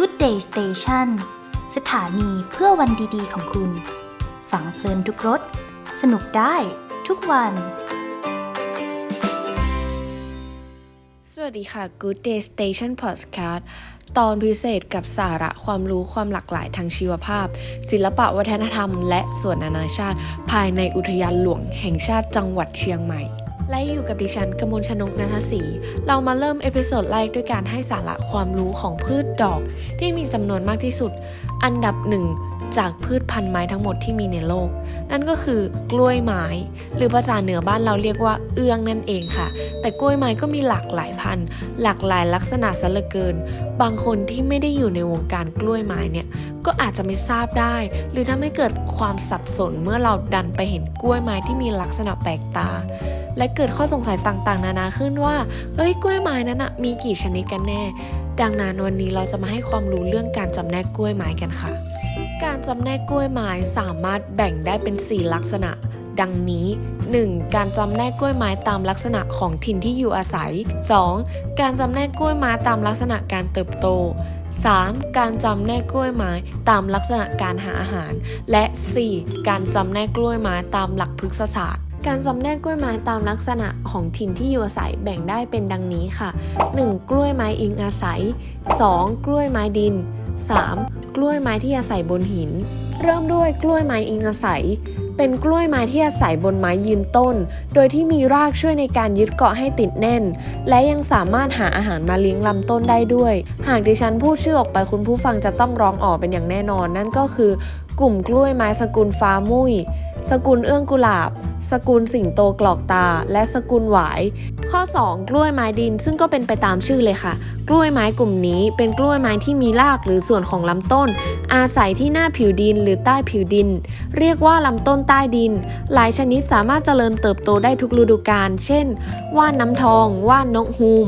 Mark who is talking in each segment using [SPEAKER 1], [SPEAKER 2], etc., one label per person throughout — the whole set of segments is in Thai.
[SPEAKER 1] Good Day Station สถานีเพื่อวันดีๆของคุณฟังเพลินทุกรถ สนุกได้ทุกวัน
[SPEAKER 2] สวัสดีค่ะ Good Day Station Podcast ตอนพิเศษกับสาระความรู้ความหลากหลายทางชีวภาพ ศิลปะวัฒนธรรม และส่วนนานาชาติ ภายในอุทยานหลวงแห่งชาติจังหวัดเชียงใหม่ และอยู่กับดิฉันกมลชนกนันทศรีเรามาเริ่มเอพิโซดแรกด้วยการให้สาระความรู้ของพืชดอกที่มีจำนวนมากที่สุด อันดับหนึ่ง จากพืชพันธุ์ไม้ทั้งหมดที่มีในโลก นั่นก็คือกล้วยไม้ หรือภาษาเหนือบ้านเราเรียกว่าเอื้องนั่นเองค่ะ แต่กล้วยไม้ก็มีหลากหลายพันธุ์ หลากหลายลักษณะซะเหลือเกิน บางคนที่ไม่ได้อยู่ในวงการกล้วยไม้เนี่ยก็อาจจะไม่ทราบได้ หรือถ้าไม่เกิดความสับสนเมื่อเราดันไปเห็นกล้วยไม้ที่มีลักษณะแปลกตา และเกิดข้อสงสัยต่างๆ นานาขึ้นว่าเอ้ยกล้วยไม้นั้นอะมีกี่ชนิดกันแน่ ดังนั้นวันนี้เราจะมาให้ความรู้เรื่องการจำแนกกล้วยไม้กันค่ะ การจำแนกกล้วยไม้สามารถแบ่งได้เป็น 4 ลักษณะ ดังนี้ 1. การจำแนกกล้วยไม้ตามลักษณะของถิ่นที่อยู่อาศัย 2. การจำแนกกล้วยไม้ตามลักษณะการเติบโต 3. การจำแนกกล้วยไม้ตามลักษณะการหาอาหาร และ 4. การจำแนกกล้วยไม้ตามหลักพฤกษศาสตร์ การจำแนกกล้วยไม้ตามลักษณะของถิ่นที่อยู่อาศัยแบ่งได้เป็นดังนี้ค่ะ 1. กล้วยไม้อิงอาศัย 2. กล้วยไม้ดิน 3. กล้วยไม้ที่อาศัยบนหิน เริ่มด้วยกล้วยไม้อิงอาศัย เป็นกล้วยไม้ที่อาศัยบนไม้ยืนต้น โดยที่มีรากช่วยในการยึดเกาะให้ติดแน่น และยังสามารถหาอาหารมาเลี้ยงลำต้นได้ด้วย หากดิฉันพูดชื่อออกไปคุณผู้ฟังจะต้องร้องออกเป็นอย่างแน่นอน นั่นก็คือกลุ่มกล้วยไม้สกุลฟ้ามุ้ย สกุลเอื้องกุหลาบ สกุลสิงโตกรอกตา และสกุลหวาย ข้อ 2 กล้วยไม้ดินซึ่งก็เป็นไปตามชื่อเลยค่ะ กล้วยไม้กลุ่มนี้เป็นกล้วยไม้ที่มีรากหรือส่วนของลำต้น อาศัยที่หน้าผิวดินหรือใต้ผิวดิน เรียกว่าลำต้นใต้ดิน หลายชนิดสามารถเจริญเติบโตได้ทุกฤดูกาลเช่น ว่านน้ำทอง ว่านนกฮูม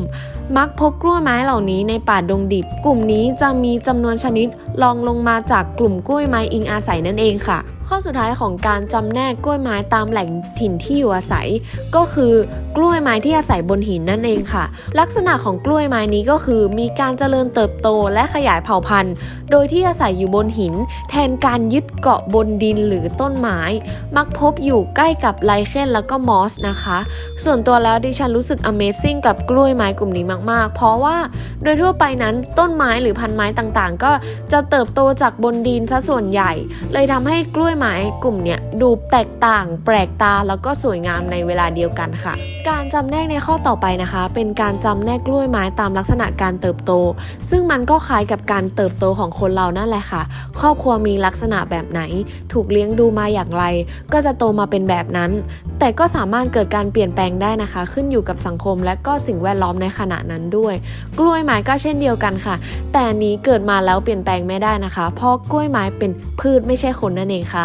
[SPEAKER 2] มักพบกล้วยไม้เหล่านี้ในป่าดงดิบ กลุ่มนี้จะมีจำนวนชนิดรองลงมาจากกลุ่มกล้วยไม้อิงอาศัยนั่นเองค่ะ ข้อสุดท้ายของการจำแนกกล้วยไม้ตามแหล่งถิ่นที่อยู่อาศัย ก็คือกล้วยไม้ที่อาศัยบนหินนั่นเองค่ะ ลักษณะของกล้วยไม้นี้ก็คือ มีการเจริญเติบโตและขยายเผ่าพันธุ์ โดยที่อาศัยอยู่บนหิน แทนการยึดเกาะบนดินหรือต้นไม้ มักพบอยู่ใกล้กับไลเคนแล้วก็มอสนะคะ ส่วนตัวแล้วดิฉันรู้สึก Amazing กับกล้วยไม้กลุ่มนี้มากๆ เพราะว่า โดยทั่วไปนั้นต้นไม้หรือพันไม้ต่างๆ ก็จะเติบโตจากบนดินซะส่วนใหญ่ เลยทำให้กล้วยไม้กลุ่มเนี้ยดูแตกต่าง แปลกตาแล้วก็สวยงามในเวลาเดียวกันค่ะ การจำแนกในข้อต่อไปนะคะ เป็นการจำแนกกล้วยไม้ตามลักษณะการเติบโต ซึ่งมันก็คล้ายกับการเติบโตของคนเรานั่นแหละค่ะ ครอบครัวมีลักษณะแบบไหน ถูกเลี้ยงดูมาอย่างไร ก็จะโตมาเป็นแบบนั้น แต่ก็สามารถเกิดการเปลี่ยนแปลงได้นะคะ ขึ้นอยู่กับสังคมและก็สิ่งแวดล้อมในขณะนั้นด้วย กล้วยไม้ก็เช่นเดียวกันค่ะ แต่นี้เกิดมาแล้วเปลี่ยนแปลงไม่ได้นะคะ เพราะกล้วยไม้เป็นพืชไม่ใช่คนนั่นเองค่ะ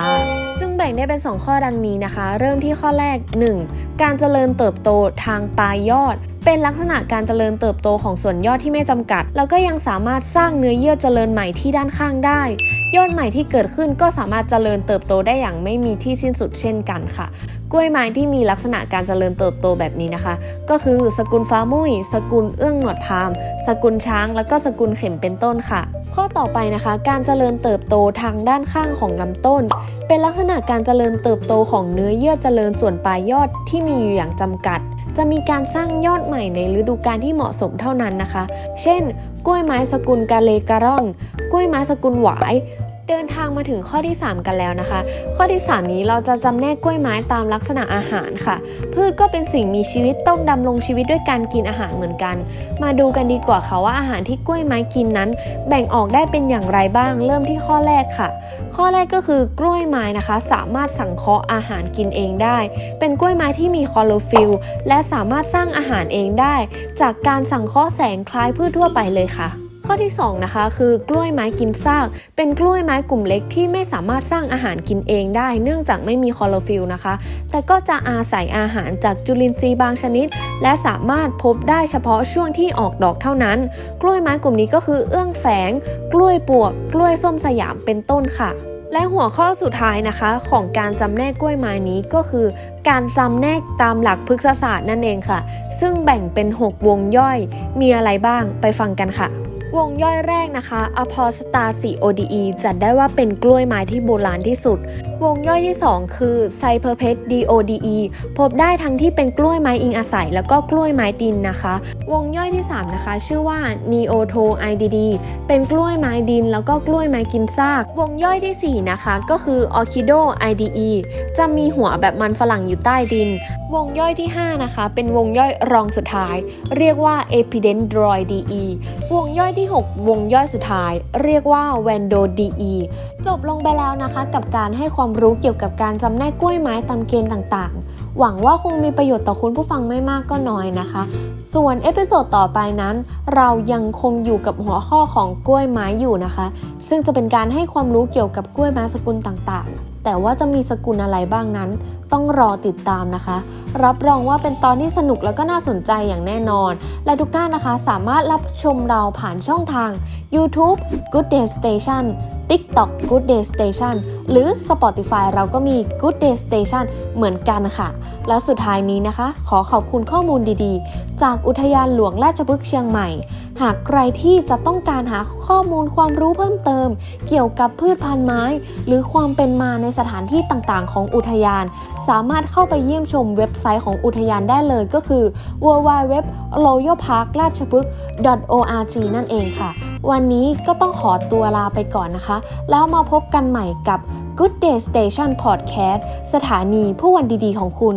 [SPEAKER 2] จึงแบ่งได้เป็น 2 ข้อดังนี้นะคะ เริ่มที่ข้อแรก 1. การเจริญเติบโตทางปลายยอดเป็นลักษณะการเจริญเติบโตของส่วนยอดที่ไม่จำกัด แล้วก็ยังสามารถสร้างเนื้อเยื่อเจริญใหม่ที่ด้านข้างได้ ยอดใหม่ที่เกิดขึ้นก็สามารถเจริญเติบโตได้อย่างไม่มีที่สิ้นสุดเช่นกันค่ะ กล้วยไม้ที่มีลักษณะการเจริญเติบโตแบบนี้นะคะ ก็คือสกุลฟ้ามุ้ยสกุลเอื้องหนวดพาม สกุลช้าง แล้วก็สกุลเข็มเป็นต้นค่ะ ข้อต่อไปนะคะ การเจริญเติบโตทางด้านข้างของลำต้น เป็นลักษณะการเจริญเติบโตของเนื้อเยื่อเจริญส่วนปลายยอดที่มีอยู่อย่างจำกัดจะมีการสร้างยอดใหม่ในฤดูกาลที่เหมาะสมเท่านั้นนะคะ เช่น กล้วยไม้สกุลกาเลการอน กล้วยไม้สกุลหวาย เดินทางมาถึงข้อที่ 3 กันแล้วนะคะ ข้อที่ 3 นี้เราจะจำแนกกล้วยไม้ตามลักษณะอาหารค่ะ พืชก็เป็นสิ่งมีชีวิตต้องดำรงชีวิตด้วยการกินอาหารเหมือนกัน มาดูกันดีกว่าค่ะว่าอาหารที่กล้วยไม้กินนั้น แบ่งออกได้เป็นอย่างไรบ้าง เริ่มที่ข้อแรกค่ะ ข้อแรกก็คือกล้วยไม้นะคะ สามารถสังเคราะห์อาหารกินเองได้ เป็นกล้วยไม้ที่มีคลอโรฟิลและสามารถสร้างอาหารเองได้ จากการสังเคราะห์แสงคล้ายพืชทั่วไปเลยค่ะ ข้อที่ 2 นะคะ คือกล้วยไม้กินซาก เป็นกล้วยไม้กลุ่มเล็กที่ไม่สามารถสร้างอาหารกินเองได้ เนื่องจากไม่มีคลอโรฟิลนะคะ แต่ก็จะอาศัยอาหารจากจุลินทรีย์บางชนิด และสามารถพบได้เฉพาะช่วงที่ออกดอกเท่านั้น กล้วยไม้กลุ่มนี้ก็คือเอื้องแฝง กล้วยปวก กล้วยส้มสยามเป็นต้นค่ะและหัวข้อสุดท้ายนะคะของการจำแนกกล้วยไม้นี้ก็คือ การจำแนกตามหลักพฤกษศาสตร์นั่นเองค่ะ ซึ่งแบ่งเป็น 6 วงย่อยมีอะไรบ้างไปฟังกันค่ะ วงย่อยแรกนะคะ a p o s t a c ODE จัดได้ว่าเป็นกล้วยไม้ที่โบราณที่สุด วงย่อยที่ 2 คือ c y p e r p e t DODE พบได้ทั้งที่เป็นกล้วยไม้อิงอาศัย แล้วก็กล้วยไม้ดินนะคะวงย่อยที่ 3 นะคะ ชื่อว่า Neoto IDD เป็นกล้วยไม้ดิน แล้วก็กล้วยไม้กินซาก วงย่อยทีสี่ 4 นะคะ ก็คือ Orchido IDE จะมีหัวแบบมันฝรั่งอยู่ใต้ดิน วงย่อยที่ 5 นะคะ เป็นวงย่อยรองสุดท้าย เรียกว่า Epidendroid DE วงย่อยที่ 6 วงย่อยสุดท้าย เรียกว่า Vando DE จบลงไปแล้วนะคะ กับการให้ความรู้เกี่ยวกับการจำแนกกล้วยไม้ตามเกณฑ์ต่างๆ หวังว่าคงมีประโยชน์ต่อคุณผู้ฟังไม่มากก็น้อยนะคะ ส่วนเอพิโซดต่อไปนั้น เรายังคงอยู่กับหัวข้อของกล้วยไม้อยู่นะคะ ซึ่งจะเป็นการให้ความรู้เกี่ยวกับกล้วยไม้สกุลต่างๆ แต่ว่าจะมีสกุลอะไรบ้างนั้น ต้องรอติดตามนะคะ รับรองว่าเป็นตอนที่สนุกแล้วก็น่าสนใจอย่างแน่นอน และทุกท่านนะคะสามารถรับชมเราผ่านช่องทาง YouTube Good Day Station TikTok Good Day Station หรือ Spotify เราก็มี Good Day Station เหมือนกันค่ะ และสุดท้ายนี้นะคะ ขอขอบคุณข้อมูลดีๆ จากอุทยานหลวงราชพฤกษ์เชียงใหม่ หากใครที่จะต้องการหาข้อมูลความรู้เพิ่มเติม เกี่ยวกับพืชพันธุ์ไม้ หรือความเป็นมาในสถานที่ต่างๆ ของอุทยาน สามารถเข้าไปเยี่ยมชมเว็บไซต์ของอุทยานได้เลยก็คือ www.royalparkrachapuk.org นั่นเองค่ะ วันนี้ก็ต้องขอตัวลาไปก่อนนะคะ แล้วมาพบกันใหม่กับ Good Day Station Podcast สถานีผู้วันดีๆของคุณ